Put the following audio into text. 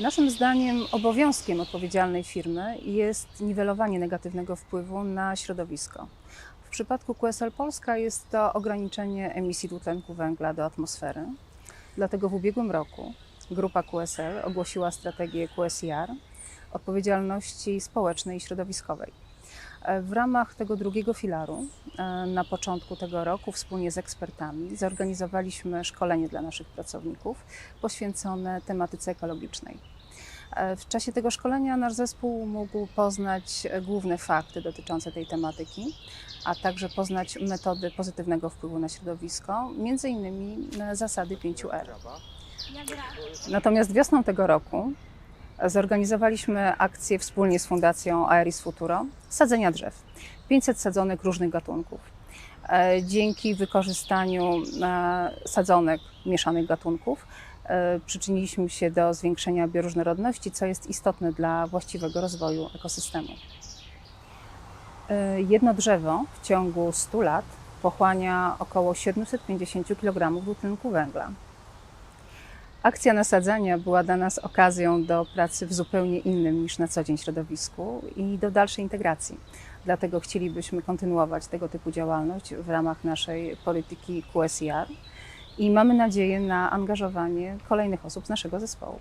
Naszym zdaniem obowiązkiem odpowiedzialnej firmy jest niwelowanie negatywnego wpływu na środowisko. W przypadku QSL Polska jest to ograniczenie emisji dwutlenku węgla do atmosfery. Dlatego w ubiegłym roku grupa QSL ogłosiła strategię QSIR odpowiedzialności społecznej i środowiskowej. E, W ramach tego drugiego filaru e, na początku tego roku wspólnie z ekspertami zorganizowaliśmy szkolenie dla naszych pracowników poświęcone tematyce ekologicznej. E, W czasie tego szkolenia nasz zespół mógł poznać główne fakty dotyczące tej tematyki, a także poznać metody pozytywnego wpływu na środowisko, między innymi zasady 5R. Natomiast wiosną tego roku zorganizowaliśmy akcję wspólnie z Fundacją Aeris Futuro sadzenia drzew. 500 sadzonek różnych gatunków. E, Dzięki wykorzystaniu e, sadzonek mieszanych gatunków e, przyczyniliśmy się do zwiększenia bioróżnorodności, co jest istotne dla właściwego rozwoju ekosystemu. Jedno drzewo w ciągu 100 lat pochłania około 750 kg dwutlenku węgla. Akcja nasadzania była dla nas okazją do pracy w zupełnie innym niż na co dzień środowisku i do dalszej integracji. Dlatego chcielibyśmy kontynuować tego typu działalność w ramach naszej polityki QSIR i mamy nadzieję na angażowanie kolejnych osób z naszego zespołu.